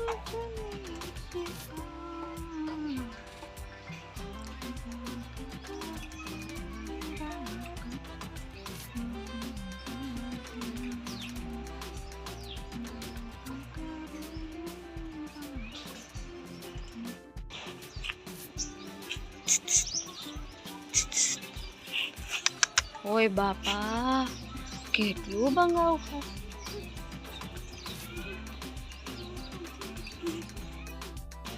Thank you. ઓય બાપા કેટલું બંગાવું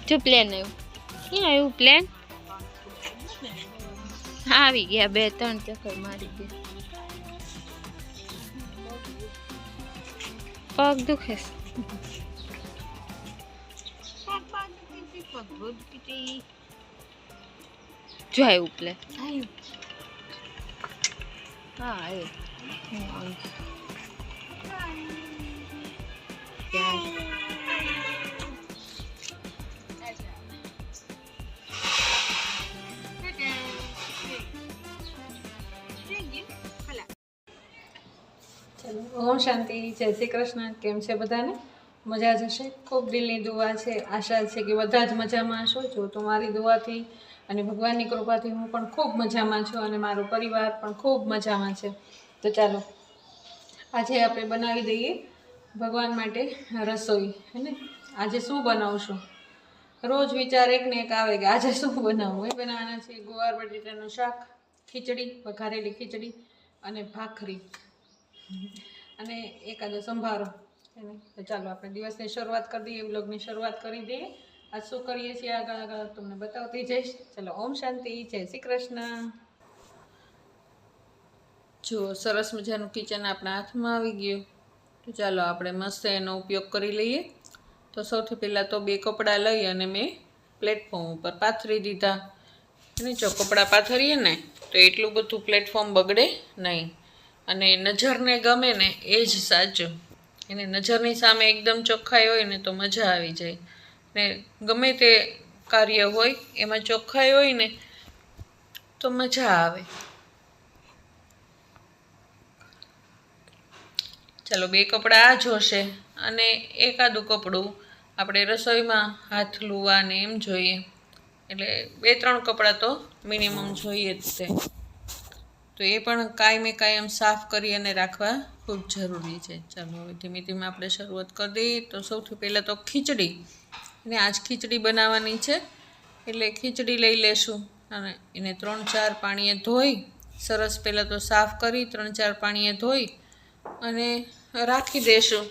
જો પ્લેન આવ્યું ક્યાં આવ્યું પ્લેન આવી ગયા બે ત્રણ ચક્કર મારી ગયા પગ દુખે. જો આવ્યું પ્લેન આવ્યું ત્યાં ચલો ઓમ શાંતિ જય શ્રી કૃષ્ણ. કેમ છે બધાને? મજા જ હશે? ખૂબ દિલની દુઆ છે આશા છે કે બધા જ મજામાં હશો. જો તો મારી દુઆથી અને ભગવાનની કૃપાથી હું પણ ખૂબ મજામાં છું અને મારો પરિવાર પણ ખૂબ મજામાં છે. તો ચાલો, આજે આપણે બનાવી દઈએ ભગવાન માટે રસોઈ, હે ને? આજે શું બનાવશું? રોજ વિચાર એક ને એક આવે કે આજે શું બનાવવું? એ બનાવવાના છે ગુવાર, બટેટાનું શાક, ખીચડી, વઘારેલી ખીચડી અને ભાખરી. અને એકાદો સંભારો. તો ચાલો, આપણે દિવસની શરૂઆત કરી દઈએ બ્લોગની શરૂઆત કરી દઈએ. આજ શું કરીએ છીએ આગળ આગળ તમને બતાવતી જઈશ. ચલો, ઓમ શાંતિ, જય શ્રી કૃષ્ણ. જો, સરસ મજાનું કિચન આપણા હાથમાં આવી ગયું. તો ચાલો, આપણે મસ્ત એનો ઉપયોગ કરી લઈએ. તો સૌથી પહેલાં તો બે કપડાં લઈ અને મેં પ્લેટફોર્મ ઉપર પાથરી દીધા. અને જો કપડાં પાથરીએ ને, તો એટલું બધું પ્લેટફોર્મ બગડે નહીં. અને નજરને ગમે ને, એ જ સાચું. એને નજરની સામે એકદમ ચોખ્ખાઈ હોય ને, તો મજા આવી જાય. ને ગમે તે કાર્ય હોય, એમાં ચોખ્ખાઈ હોય ને, તો મજા આવે. ચાલો, બે કપડાં આ જોશે અને એકાદું કપડું આપણે રસોઈમાં હાથ લુવા ને એમ જોઈએ. એટલે બે ત્રણ કપડાં તો મિનિમમ જોઈએ જ છે તો એ પણ કાયમે કાયમ સાફ કરી અને રાખવા ખૂબ જરૂરી છે. ચાલો, હવે ધીમે ધીમે આપણે શરૂઆત કરી દઈએ. તો સૌથી પહેલાં તો ખીચડી. અને આજ ખીચડી બનાવવાની છે. એટલે ખીચડી લઈ લેશું. અને એને ત્રણ ચાર પાણીએ ધોઈ, સરસ પહેલાં તો સાફ કરી, ત્રણ ચાર પાણીએ ધોઈ અને રાખી દેશું.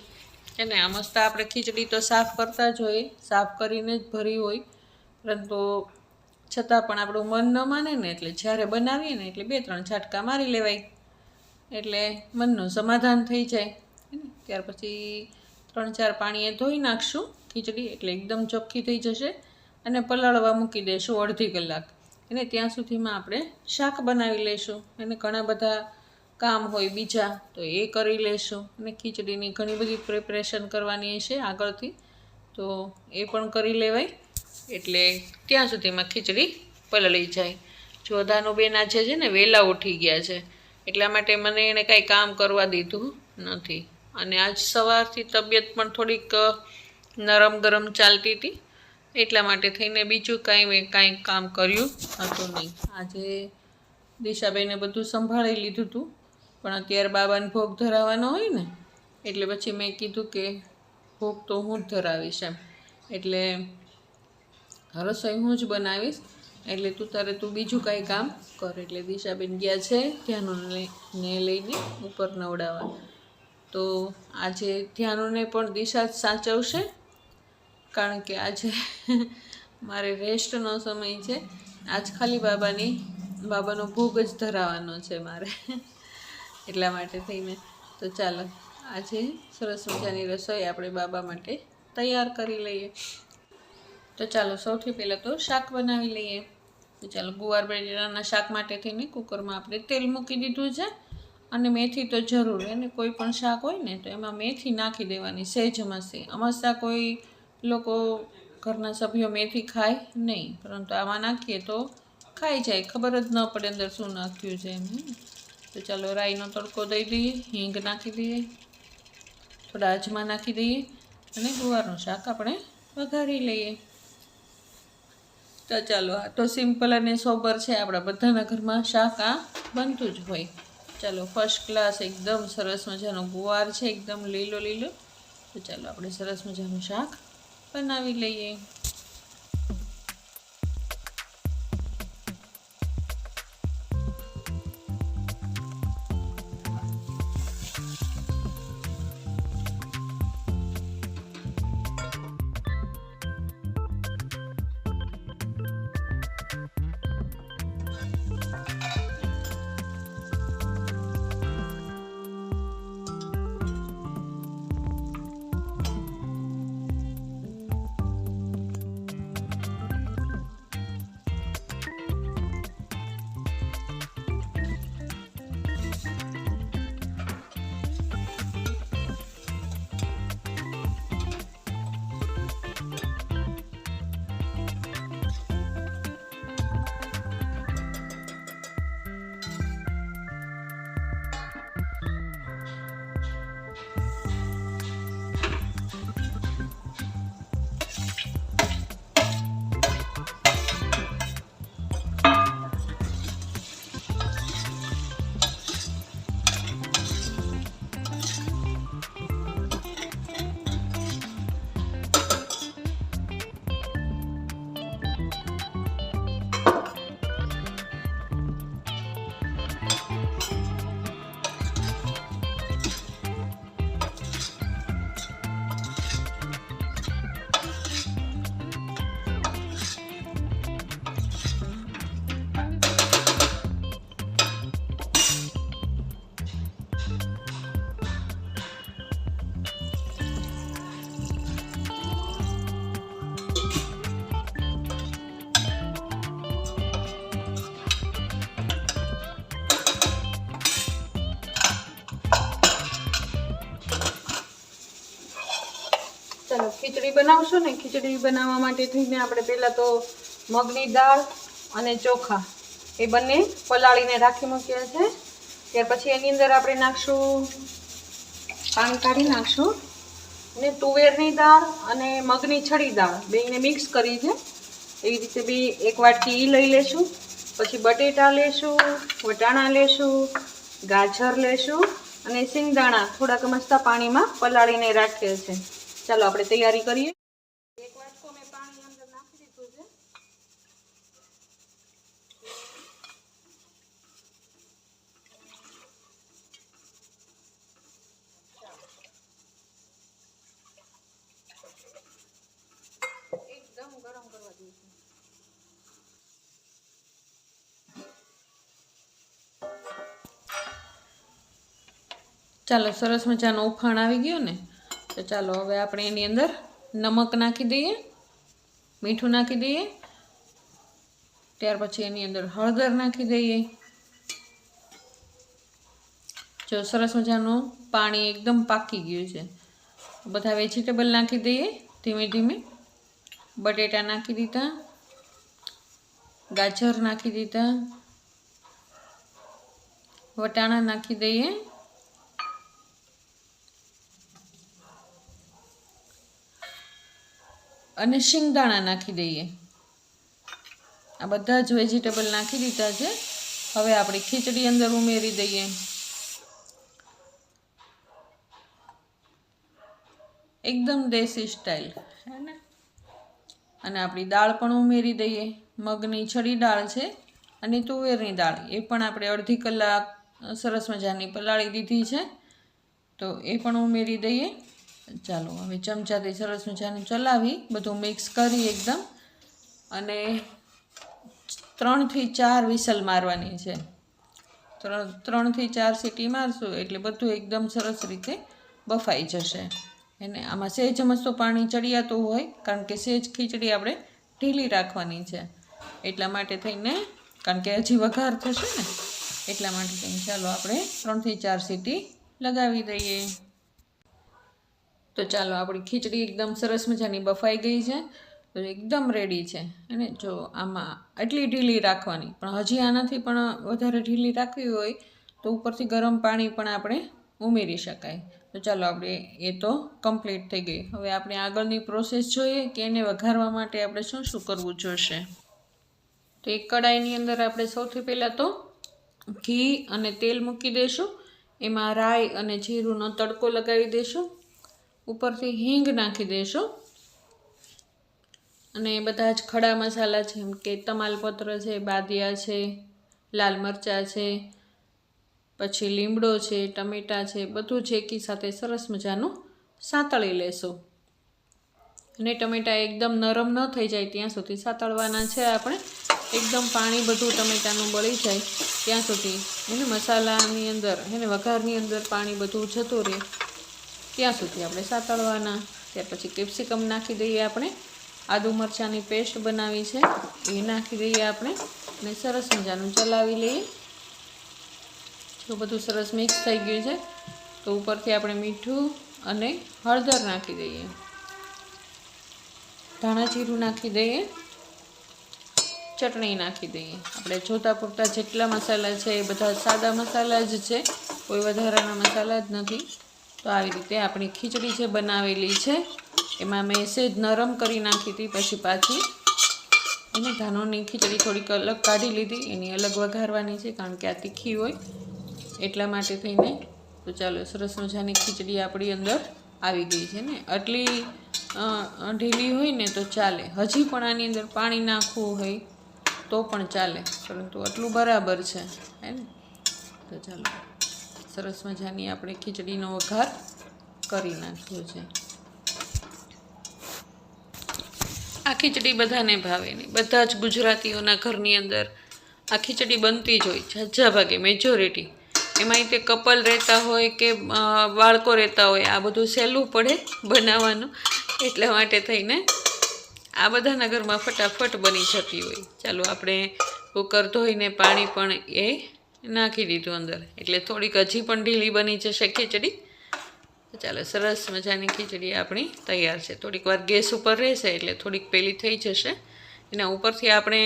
એને આ મસ્ત આપણે ખીચડી તો સાફ કરતા જ હોઈએ, સાફ કરીને જ ભરી હોય. પરંતુ છતાં પણ આપણું મન ન માને ને એટલે જ્યારે બનાવીએ ને એટલે બે ત્રણ છાટકા મારી લેવાય. એટલે મનનું સમાધાન થઈ જાય. ત્યાર પછી ત્રણ ચાર પાણીએ ધોઈ નાખશું. ખીચડી એટલે એકદમ ચોખ્ખી થઈ જશે અને પલાળવા મૂકી દઈશું અડધી કલાક. અને ત્યાં સુધીમાં આપણે શાક બનાવી લઈશું અને ઘણા બધા કામ હોય બીજા, તો એ કરી લઈશું અને ખીચડીની ઘણી બધી પ્રિપરેશન કરવાની છે આગળથી. તો એ પણ કરી લેવાય. એટલે ત્યાં સુધીમાં ખીચડી પલળી જાય. જોધાનું બેન આજે છે ને વહેલા ઉઠી ગયા છે. એટલા માટે મને એણે કાંઈ કામ કરવા દીધું નથી. અને આજ સવારથી તબિયત પણ થોડીક નરમ ગરમ ચાલતી હતી. એટલા માટે થઈને બીજું કાંઈ મેં કાંઈ કામ કર્યું હતું નહીં. આજે દિશાબેને બધું સંભાળી લીધું હતું પણ અત્યારે બાબાને ભોગ ધરાવવાનો હોય ને, એટલે પછી મેં કીધું કે ભોગ તો હું જ ધરાવીશ એમ. એટલે રસોઈ હું જ બનાવીશ, એટલે તું તારે તું બીજું કાંઈ કામ કર. એટલે દિશાબેન ગયા છે ત્યાંનો ને લઈને ઉપર નવડાવવા તો આજે ધ્યાનોને પણ દિશા જ સાચવશે, કારણ કે આજે મારે રેસ્ટનો સમય છે. આજ ખાલી બાબાની, બાબાનો ભોગ જ ધરાવવાનો છે મારે. એટલા માટે થઈને તો ચાલો, આજે સરસ મજાની રસોઈ આપણે બાબા માટે તૈયાર કરી લઈએ. તો ચાલો, સૌથી પહેલાં તો શાક બનાવી લઈએ. તો ચાલો ગુવાર બટેટાના શાક માટે થઈને કુકરમાં આપણે તેલ મૂકી દીધું છે. અને મેથી તો જરૂર. એને કોઈ પણ શાક હોય ને તો એમાં મેથી નાખી દેવાની, સહેજ અમાસી અમાસા કોઈ લોકો ઘરના સભ્યો મેથી ખાય નહીં, પરંતુ આમાં નાખીએ તો ખાઈ જાય. ખબર જ ન પડે અંદર શું નાખ્યું છે એમ તો ચાલો રાઈનો તડકો દઈ દઈએ, હિંગ નાખી દઈએ, થોડા અજમા નાખી દઈએ અને ગુવારનું શાક આપણે વઘારી લઈએ. તો ચાલો, આ તો સિમ્પલ અને સોબર છે. આપણા બધાના ઘરમાં શાક આ બનતું જ હોય. ચાલો ફર્સ્ટ ક્લાસ એકદમ સરસ મજાનો ગુવાર છે, એકદમ લીલો લીલો. તો ચાલો, આપણે સરસ મજાનું શાક બનાવી લઈએ. ખીચડી બનાવશો ને, ખીચડી બનાવવા માટે થઈને આપણે પહેલાં તો મગની દાળ અને ચોખા એ બંને પલાળીને રાખી મૂક્યા છે. ત્યાર પછી એની અંદર આપણે નાખશું પાન કાઢી નાખશું અને તુવેરની દાળ અને મગની છડી દાળ બેને મિક્સ કરી છે. એવી રીતે બી એક વાટકી ઈ લઈ લેશું, પછી બટેટા લેશું, વટાણા લેશું, ગાજર લેશું અને સિંગદાણા થોડાક મસ્તા પાણીમાં પલાળીને રાખીએ છે. ચાલો આપણે તૈયારી કરીએ. એક વાટકો મેં પાણી અંદર નાખી દીધું છે. એકદમ ગરમ કરવા દઈશું ચાલો સરસ મજાનો ઉફાણ આવી ગયો ને. તો ચાલો હવે આપણે એની અંદર નમક નાખી દઈએ, મીઠું નાખી દઈએ, ત્યાર પછી એની અંદર હળદર નાખી દઈએ. જો સરસ મજાનું પાણી એકદમ પાકી ગયું છે. બધા વેજીટેબલ નાખી દઈએ, ધીમે ધીમે. બટેટા નાખી દીધા, ગાજર નાખી દીધા, વટાણા નાખી દઈએ. અને શિંગદાણા નાખી દઈએ. આ બધા જ વેજીટેબલ નાખી દીધા છે. હવે આપણે ખીચડી અંદર ઉમેરી દઈએ. એકદમ દેશી સ્ટાઇલ. હે ને? અને આપણી દાળ પણ ઉમેરી દઈએ. મગની છડી દાળ છે અને તુવેરની દાળ. એ પણ આપણે અડધી કલાક સરસ મજાની પલાળી દીધી છે. તો એ પણ ઉમેરી દઈએ. ચાલો, હવે ચમચાથી સરસ મજાનું ચલાવી, બધું મિક્સ કરી એકદમ. અને ત્રણથી ચાર વિસલ મારવાની છે. ત્રણ, ત્રણથી ચાર સીટી મારશું એટલે બધું એકદમ સરસ રીતે બફાઈ જશે. એને આમાં સહેજ મસ્તો પાણી ચડિયાતું હોય, કારણ કે સહેજ ખીચડી આપણે ઢીલી રાખવાની છે. એટલા માટે થઈને, કારણ કે હજી વઘાર થશે ને, એટલા માટે થઈને ચાલો આપણે ત્રણથી ચાર સીટી લગાવી દઈએ. તો ચાલો આપણી ખીચડી એકદમ સરસ મજાની બફાઈ ગઈ છે. તો એકદમ રેડી છે. અને જો આમાં એટલી ઢીલી રાખવાની, પણ હજી આનાથી પણ વધારે ઢીલી રાખવી હોય તો ઉપરથી ગરમ પાણી પણ આપણે ઉમેરી શકાય. તો ચાલો આપણે એ તો કમ્પ્લીટ થઈ ગઈ. હવે આપણે આગળની પ્રોસેસ જોઈએ કે એને વઘારવા માટે આપણે શું શું કરવું જોશે. તો એક કડાઈની અંદર આપણે સૌથી પહેલાં તો ઘી અને તેલ મૂકી દઈશું એમાં રાઈ અને જીરુંનો તડકો લગાવી દઈશું ઉપરથી હિંગ નાખી દેશો. અને બધા જ ખડા મસાલા જેમ કે તમાલપત્ર છે, બાદિયા છે, લાલ મરચાં છે, પછી લીમડો છે, ટમેટાં છે, બધું જ એકી સાથે સરસ મજાનું સાંતળી લેશું. અને ટમેટાં એકદમ નરમ ન થઈ જાય ત્યાં સુધી સાતળવાના છે આપણે. એકદમ પાણી બધું ટમેટાનું બળી જાય ત્યાં સુધી. એને મસાલાની અંદર, એને વઘારની અંદર પાણી બધું જતું રહે. ત્યાં સુધી આપણે સાતળવાના, ત્યાર પછી કેપ્સિકમ નાખી દઈએ આપણે. આદુ મરચાંની પેસ્ટ બનાવી છે, એ નાખી દઈએ આપણે અને સરસ મજાનું ચલાવી લઈએ. જો બધું સરસ મિક્સ થઈ ગયું છે, તો ઉપરથી આપણે મીઠું અને હળદર નાખી દઈએ. ધાણા જીરું નાખી દઈએ, ચટણી નાખી દઈએ. આપણે જોતા પૂરતા જેટલા મસાલા છે એ બધા સાદા મસાલા જ છે, કોઈ વધારાના મસાલા જ નથી. તો આવી રીતે આપણી ખીચડી જે બનાવેલી છે, એમાં મેં સેજ નરમ કરી નાખી હતી પછી પાછી એને ધાનોની ખીચડી થોડીક અલગ કાઢી લીધી, એની અલગ વઘારવાની છે કારણ કે આ તીખી હોય. એટલા માટે થઈને તો ચાલો સરસ મજાની ખીચડી આપણી અંદર આવી ગઈ છે ને. આટલી ઢીલી હોય ને તો ચાલે. હજી પણ આની અંદર પાણી નાખવું હોય તો પણ ચાલે. પરંતુ આટલું બરાબર છે, હે ને? તો ચાલો. સરસ મજાની આપણે ખીચડીનો વઘાર કરી નાખ્યો છે. આ ખીચડી બધાને ભાવે નહીં. બધા જ ગુજરાતીઓના ઘરની અંદર આ ખીચડી બનતી જ હોય ઝાઝા ભાગે મેજોરિટી એમાંય તે કપલ રહેતા હોય કે બાળકો રહેતા હોય, આ બધું સહેલું પડે બનાવવાનું. એટલા માટે થઈને આ બધાના ઘરમાં ફટાફટ બની જતી હોય. ચાલો આપણે કુકર ધોઈને પાણી પણ એ નાખી દીધું અંદર. એટલે થોડીક હજી પણ ઢીલી બની જશે ખીચડી. ચાલો, સરસ મજાની ખીચડી આપણી તૈયાર છે. થોડીક વાર ગેસ ઉપર રહેશે એટલે થોડીક પેલી થઈ જશે. એના ઉપરથી આપણે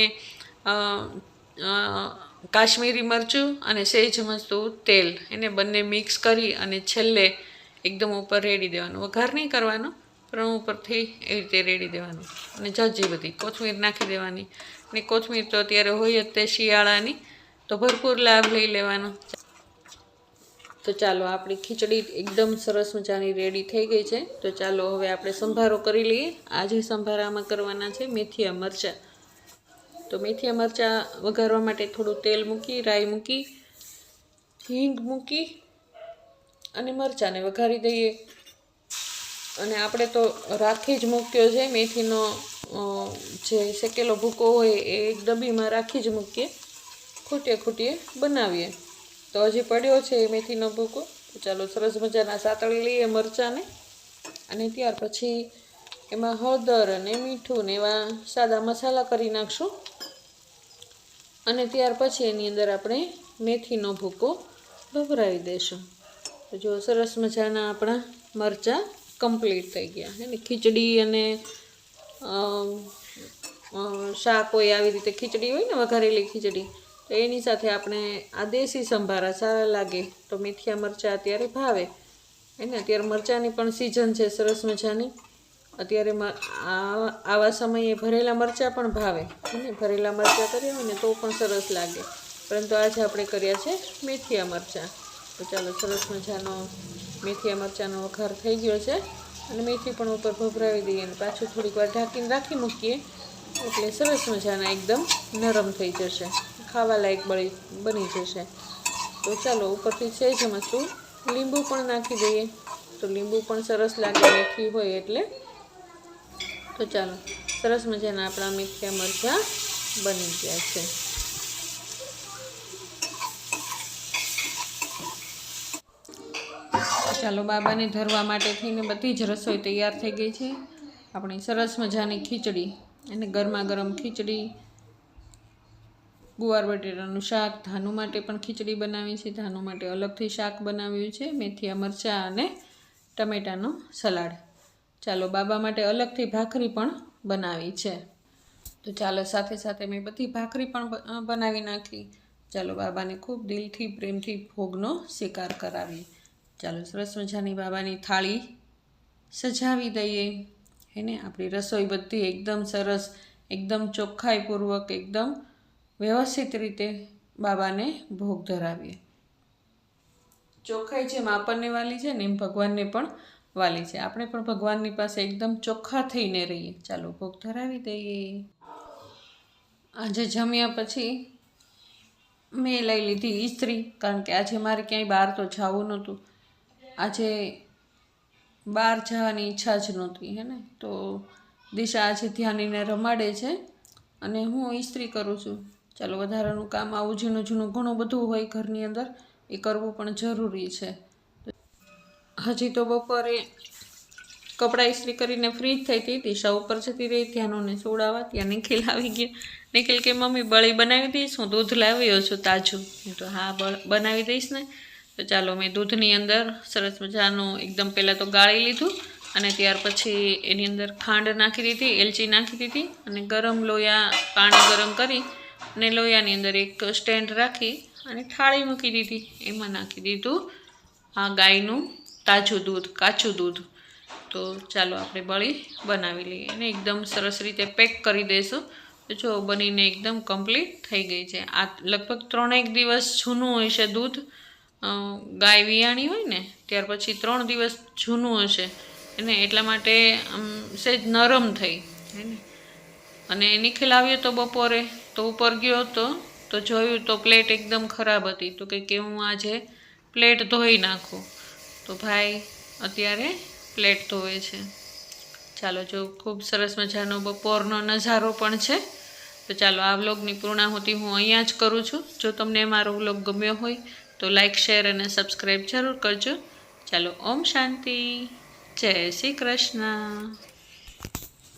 કાશ્મીરી મરચું અને સેજ મસ્તું તેલ એને બંને મિક્સ કરી અને છેલ્લે એકદમ ઉપર રેડી દેવાનું. વઘાર નહીં કરવાનો, પણ ઉપરથી એવી રીતે રેડી દેવાનું. અને જજી બધી. કોથમીર નાખી દેવાની. અને કોથમીર તો અત્યારે હોય જ તે શિયાળાની. તો ભરપૂર લાભ લઈ લેવાનો. તો ચાલો, આપણી ખીચડી એકદમ સરસ મજાની રેડી થઈ ગઈ છે. તો ચાલો, હવે આપણે સંભારો કરી લઈએ. આજે સંભારામાં કરવાના છે, મેથીયા મરચાં. તો મેથીયા મરચાં વઘારવા માટે થોડું તેલ મૂકી, રાઈ મૂકી, હિંગ મૂકી અને મરચાંને વઘારી દઈએ. અને આપણે તો રાખી જ મૂક્યો છે, મેથીનો જે શેકેલો ભૂકો હોય એ એક ડબ્બીમાં રાખી જ મૂકીએ. ખૂટીએ ખૂટીએ બનાવીએ. તો હજી પડ્યો છે એ મેથીનો ભૂકો. ચાલો સરસ મજાના સાતળી લઈએ મરચાંને. અને ત્યાર પછી એમાં હળદર અને મીઠું ને એવા સાદા મસાલા કરી નાખશું. અને ત્યાર પછી એની અંદર આપણે મેથીનો ભૂકો ભભરાવી દઈશું. જો સરસ મજાના આપણા મરચાં કમ્પ્લીટ થઈ ગયા. એને ખીચડી અને શાક હોય આવી રીતે ખીચડી હોય ને વઘારેલી ખીચડી. તો એની સાથે આપણે આ દેશી સંભારા સારા લાગે તો મેથીયા મરચાં અત્યારે ભાવે. એને અત્યારે મરચાંની પણ સિઝન છે, સરસ મજાની. અત્યારે આવા સમયે ભરેલા મરચાં પણ ભાવે. અને ભરેલા મરચાં કર્યા હોય ને તો પણ સરસ લાગે. પરંતુ આજે આપણે કર્યા છે મેથીયા મરચાં. તો ચાલો સરસ મજાનો મેથીયા મરચાંનો વઘાર થઈ ગયો છે. અને મેથી પણ ઉપર ભભરાવી દઈએ અને પાછું થોડીક વાર ઢાંકીને રાખી મૂકીએ. એટલે સરસ મજાના એકદમ નરમ થઈ જશે. ખાવા લાયક બળી બની જશે. તો ચાલો, ઉપરથી છે જ મસ્તું. લીંબુ પણ નાખી દઈએ. તો લીંબુ પણ સરસ લાગે, મીઠી હોય એટલે. તો ચાલો, સરસ મજાના આપણા મીઠિયા મરચાં બની ગયા છે. ચાલો, બાબાને ધરવા માટે થઈને બધી જ રસોઈ તૈયાર થઈ ગઈ છે. આપણી સરસ મજાની ખીચડી અને ગરમા ગરમ ખીચડી ગુવાર બટેટાનું શાક, ધાનું માટે પણ ખીચડી બનાવી છે. ધાનું માટે અલગથી શાક બનાવ્યું છે. મેથીયા મરચાં અને ટમેટાનો સલાડ. ચાલો, બાબા માટે અલગથી ભાખરી પણ બનાવી છે. તો ચાલો, સાથે સાથે મેં બધી ભાખરી પણ બનાવી નાખી. ચાલો, બાબાને ખૂબ દિલથી, પ્રેમથી ભોગનો સ્વીકાર કરાવીએ. ચાલો, સરસ મજાની બાબાની થાળી સજાવી દઈએ. હેને આપણી રસોઈ બધી એકદમ સરસ, એકદમ ચોખ્ખાઈપૂર્વક, એકદમ વ્યવસ્થિત રીતે બાબાને ભોગ ધરાવીએ. ચોખ્ખાઈ જેમ આપણને વાલી છે ને એમ ભગવાનને પણ વાલી છે. આપણે પણ ભગવાનની પાસે એકદમ ચોખ્ખા થઈને રહીએ. ચાલો, ભોગ ધરાવી દઈએ. આજે જમ્યા પછી મેં લઈ લીધી ઇસ્ત્રી કારણ કે આજે મારે ક્યાંય બહાર તો જવું નહોતું. આજે બહાર જવાની ઈચ્છા જ નહોતી, હે ને? તો દિશા આજે ધ્યાનીને રમાડે છે અને હું ઇસ્ત્રી કરું છું. ચાલો, વધારાનું કામ આવું જૂનું જૂનું ઘણું બધું હોય ઘરની અંદર, એ કરવું પણ જરૂરી છે. હજી તો બપોરે કપડાં ઇસ્ત્રી કરીને ફ્રી જ થઈ હતી, દિશા ઉપર જતી રહી ધ્યાનોને સોડાવા, ત્યાં નિખિલ આવી ગયો. નિખિલ કે, મમ્મી, બળી બનાવી દઈશ, હું દૂધ લાવ્યો છું તાજું. તો, હા બનાવી દઈશ ને. તો ચાલો, મેં દૂધની અંદર સરસ મજાનું એકદમ પહેલાં તો ગાળી લીધું અને ત્યાર પછી એની અંદર ખાંડ નાખી દીધી, એલચી નાખી દીધી અને ગરમ લોયા પાણી ગરમ કરી અને લોયાની અંદર એક સ્ટેન્ડ રાખી અને થાળી મૂકી દીધી. એમાં નાખી દીધું આ ગાયનું તાજું દૂધ, કાચું દૂધ. તો ચાલો આપણે બળી બનાવી લઈએ અને એકદમ સરસ રીતે પેક કરી દઈશું. જો બનીને એકદમ કમ્પ્લીટ થઈ ગઈ છે. આ લગભગ ત્રણેક દિવસ જૂનું છે દૂધ. ગાય વિયાણી હોય ને, ત્યાર પછી ત્રણ દિવસ જૂનું હશે એને એટલા માટે, આમ સહેજ નરમ થઈ. હે ને? અને નિખિલ આવ્યો તો બપોરે. તો ઉપર ગયો હતો, તો જોયું તો પ્લેટ એકદમ ખરાબ હતી. તો કે હું આજે પ્લેટ ધોઈ નાખું. તો ભાઈ અત્યારે પ્લેટ ધોવે છે. ચાલો, જો ખૂબ સરસ મજાનો બપોરનો નજારો પણ છે. તો ચાલો, આ વ્લોગની પૂર્ણાહુતિ હું અહીંયા જ કરું છું. જો તમને મારો વ્લોગ ગમ્યો હોય, તો લાઇક શેર અને સબસ્ક્રાઈબ જરૂર કરજો. ચાલો, ઓમ શાંતિ. જય શ્રી કૃષ્ણ.